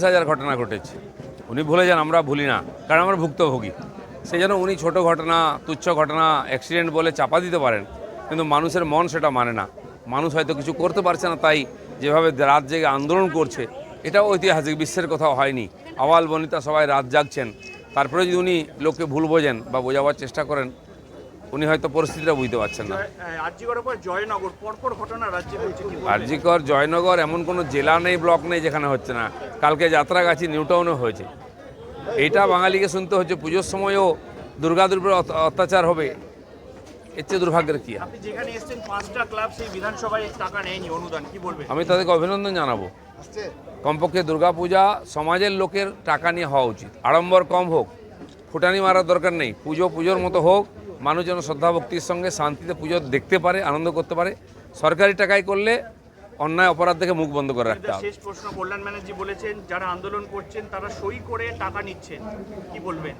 চল্লিশ হাজার ঘটনা ঘটেছে। উনি ভুলে যান, আমরা ভুলি না, কারণ আমরা ভুক্তভোগী। সেই জন্য উনি ছোট ঘটনা, তুচ্ছ ঘটনা অ্যাক্সিডেন্ট বলে চাপা দিতে পারেন, কিন্তু মানুষের মন সেটা মানে না। মানুষ হয়তো কিছু করতে পারছে না, তাই যেভাবে রাত জেগে আন্দোলন করছে, এটাও ঐতিহাসিক, বিশ্বের কোথাও হয়নি। আওয়াল বনিতা সবাই রাত জাগছেন, তারপরে যদি উনি লোককে ভুল বোঝেন বা বোঝাবার চেষ্টা করেন উনি হয়তো পরিস্থিতিটা বুঝতে পারছেন না। জয়নগর পরপর ঘটনা রাজ্যে হয়েছে কি বলবেন? আরজিকর জয়নগর এমন কোনো জেলা নেই ব্লক নেই যেখানে হচ্ছে না। কালকে যাত্রাগাছি নিউটাউনে হয়েছে। এটা বাঙালিকে শুনতে হচ্ছে পুজোর সময়ও দুর্গা দুর্গের অত্যাচার হবে। এর চেয়ে দুর্ভাগ্যের কী আর? আপনি যেখানে এসেছেন পাঁচটা ক্লাব সেই বিধানসভায় টাকা নেয়নি অনুদান কি আমি তাদেরকে অভিনন্দন জানাব। কমপক্ষে দুর্গাপূজা সমাজের লোকের টাকা নিয়ে হওয়া উচিত। আড়ম্বর কম হোক ফুটানি মারার দরকার নেই। পুজো পুজোর মতো হোক মানুষ যেন শ্রদ্ধা ভক্তির সঙ্গে শান্তিতে পুজো দেখতে পারে আনন্দ করতে পারে। সরকারি টাকায় করলে অন্যায় অপরাধ থেকে মুখ বন্ধ করে রাখতে হবে। শেষ প্রশ্ন কল্যাণ ব্যানার্জি বলেছেন যারা আন্দোলন করছেন তারা সই করে টাকা নিচ্ছেন। কি বলবেন?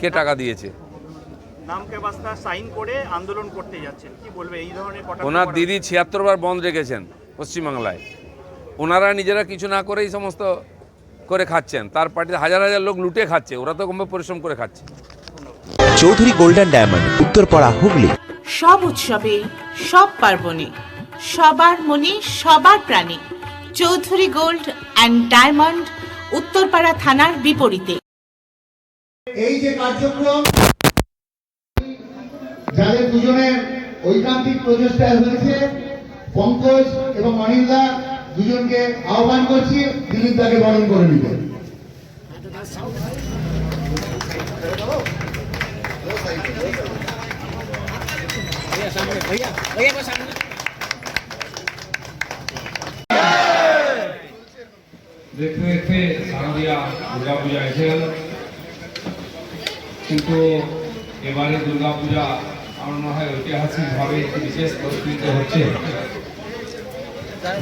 কে টাকা দিয়েছে? নামকে বাস্তা সাইন করে আন্দোলন করতে যাচ্ছেন। কি বলবে? এই ধরনের ওনার দিদি ছিয়াত্তর বার বন্ধ রেখেছেন পশ্চিমবাংলায়। ওনারা নিজেরা কিছু না করেই সমস্ত করে খাচ্ছেন। তার পার্টিতে হাজার হাজার লোক লুটে খাচ্ছে। ওরা তো কমবে পরিশ্রম করে খাচ্ছে। Chowdhury golden diamond Uttarpara Hooghly. সব উৎসবে সব পার্বণে সবার মনে সবার প্রাণে Chowdhury gold and diamond Uttarpara থানার বিপরীতে। এই যে কার্যক্রম যাদের দুজনের ঐকান্তিক প্রচেষ্টায় হয়েছে পঙ্কজ এবং অনিন্দা দুজনকে আহ্বান করছি দিলীপ তাকে বরণ করে নিতে। দেখতে দেখতে শারদীয়া দুর্গা এসে গেল কিন্তু এবারে দুর্গা পূজা আমার মনে হয় ঐতিহাসিকভাবে বিশেষ পরিস্থিতিতে হচ্ছে।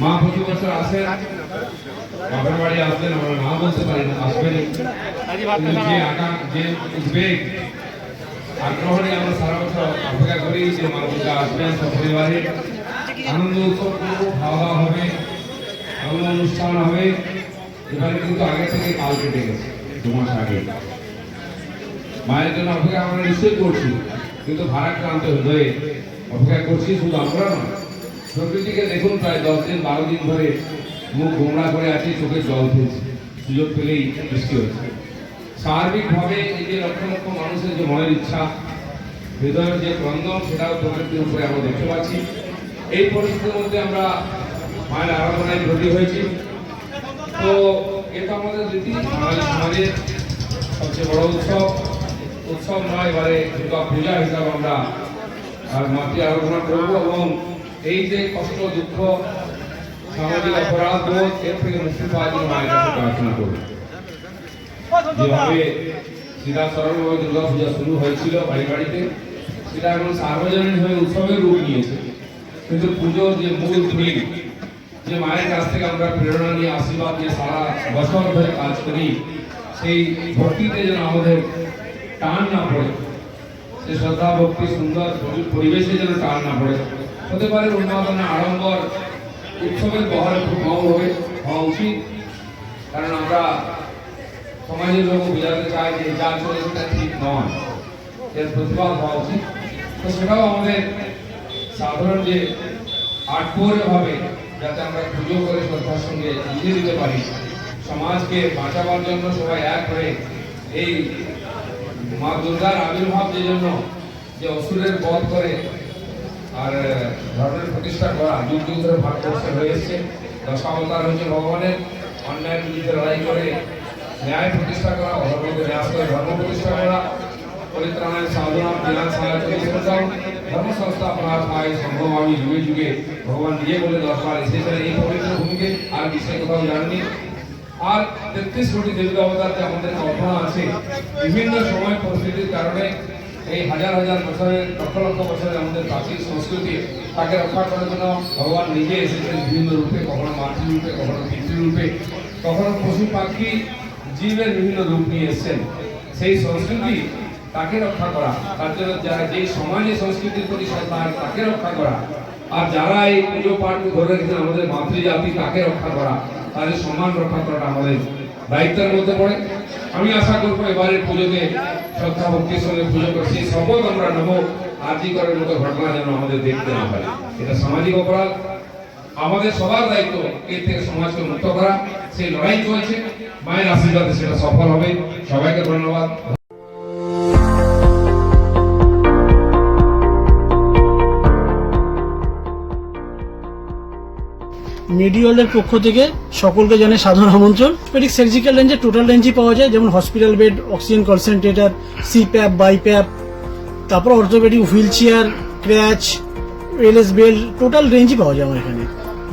মা প্রতি বছর আসেন, বাপের বাড়ি আসবেন আমরা না বলতে পারি না আসবেন যে আকাঙ্ক্ষা, যে উদ্বেগ আগ্রহ আমরা সারা বছর অপেক্ষা করি যে মা আসবেন সপরিবারে আনন্দ, উৎসব খাওয়া হবে এমন অনুষ্ঠান হবে। এবারে কিন্তু আগে থেকে কাল কেটে গেছে, দু আগে। মায়ের জন্য অপেক্ষা আমরা নিশ্চয়ই করছি, কিন্তু ভারাক্রান্ত হৃদয়ে অপেক্ষা করছি শুধু আমরা নয়। প্রকৃতিকে দেখুন প্রায় দশ দিন, বারো দিন ধরে মুখ গোমড়া করে আছে, চোখে জল ফেলছে, সুযোগ পেলেই বৃষ্টি হচ্ছে। সার্বিকভাবে এই যে লক্ষ লক্ষ মানুষের যে মনের ইচ্ছা, হৃদয়ের যে ক্রন্দন, সেটাও প্রকৃতির উপরে আমরা দেখতে পাচ্ছি। এই পরিস্থিতির মধ্যে আমরা মায়ের আরাধনায় ব্রতী হয়েছি। তো এটা আমাদের রীতি সমাজের সবচেয়ে বড় উৎসব। উৎসব নয় এবারে দুর্গা পূজা হিসাবে আমরা আর মাতৃ আরাধনা করব এবং এই যে কষ্ট, দুঃখ, সামাজিক অপরাধ বোধ, এর থেকে মুক্তি পাওয়ার জন্য মায়ের কাছে প্রার্থনা করব। যেভাবে সীতা সরলভাবে দুর্গা পূজা শুরু হয়েছিল বাড়ি বাড়িতে, সেটা এখন সার্বজনীন হয়ে উৎসবের রূপ নিয়েছে। কিন্তু পুজোর যে মূল থিম, যে মায়ের কাছ থেকে আমরা প্রেরণা নিয়ে আশীর্বাদ নিয়ে সারা বছর ধরে কাজ করি, সেই ভক্তিতে যেন আমাদের টান না পড়ে সেই শ্রদ্ধা, ভক্তি, সুন্দর পরিবেশে যেন টান না পড়ে, হতে পারে উন্মাদনা, আড়ম্বর, উৎসবের বহর খুব কম হবে, হওয়া উচিত। কারণ আমরা সমাজের লোক বোঝাতে চায় যে যা চলে সেটা ঠিক নয়। এর প্রতিবাদ হওয়া উচিত। তো সেটাও আমাদের সাধারণ যে আটপৌরে ভাবে যাতে আমরা পুজো করে শ্রদ্ধার সঙ্গে বুঝে দিতে পারি, সমাজকে বাঁচাবার জন্য সবাই এক হয়ে এই মা দুর্গার আবির্ভাব যে জন্য যে অসুরের বধ করে আর ধর্মের প্রতিষ্ঠা করা যুগ যুগ ধরে ভারতবর্ষে হয়ে এসছে। দশাবতার হচ্ছে ভগবানের। অন্যায়ের বিরুদ্ধে লড়াই করে ন্যায় প্রতিষ্ঠা করা অধর্মকে ন্যাস করে ধর্ম প্রতিষ্ঠা করা পরিত্রাণায় সাধনা বিধান সহায় প্রতিষ্ঠা ধর্ম সংস্থাপনায় সম্ভব আমি যুগে যুগে ভগবান নিজে বলে দশবার এসেছেন এই পবিত্র ভূমিকে আর বিশ্বে কোথাও জানেনি আর তেত্রিশ কোটি দেবী দেবতার যে আমাদের কল্পনা আছে বিভিন্ন সময় পরিস্থিতির কারণে এই হাজার হাজার বছরের লক্ষ লক্ষ বছরের আমাদের প্রাচীন সংস্কৃতি তাকে রক্ষা করার জন্য ভগবান নিজে এসেছেন বিভিন্ন রূপে কখনো মাতৃ রূপে কখনো পিতৃরূপে কখনো পশু পাখি জীবের বিভিন্ন রূপ নিয়ে এসেছেন। সেই সংস্কৃতি তাকে রক্ষা করা, তার জন্য যারা যে সমাজে সংস্কৃতির প্রতি শ্রদ্ধা তাকে রক্ষা করা, আর যারা এই পুজো পাঠ ধরে রেখেছেন আমাদের মাতৃজাতি, তাকে রক্ষা করা, তাদের সম্মান রক্ষা করাটা আমাদের দায়িত্বের মধ্যে পড়ে। আমি আশা করব এবারের পুজোতে শ্রদ্ধা ভক্তির সঙ্গে পুজো করে সেই শপথ আমরা নেব। আর্জি করার মতো ঘটনা যেন আমাদের দেখতে না পারে এটা সামাজিক অপরাধ আমাদের সবার দায়িত্ব এর থেকে সমাজকে মুক্ত করা। সেই লড়াই চলছে। মায়ের আশীর্বাদে সেটা সফল হবে। সবাইকে ধন্যবাদ। মেডিওয়ালের পক্ষ থেকে সকলকে জানে সাধারণ আমন্ত্রণ। পেডিক সার্জিক্যাল রেঞ্জে টোটাল রেঞ্জই পাওয়া যায়, যেমন hospital bed oxygen concentrator CPAP BiPAP তারপর orthopaedic wheel chair crutch LS belt total রেঞ্জই পাওয়া যায় আমার এখানে।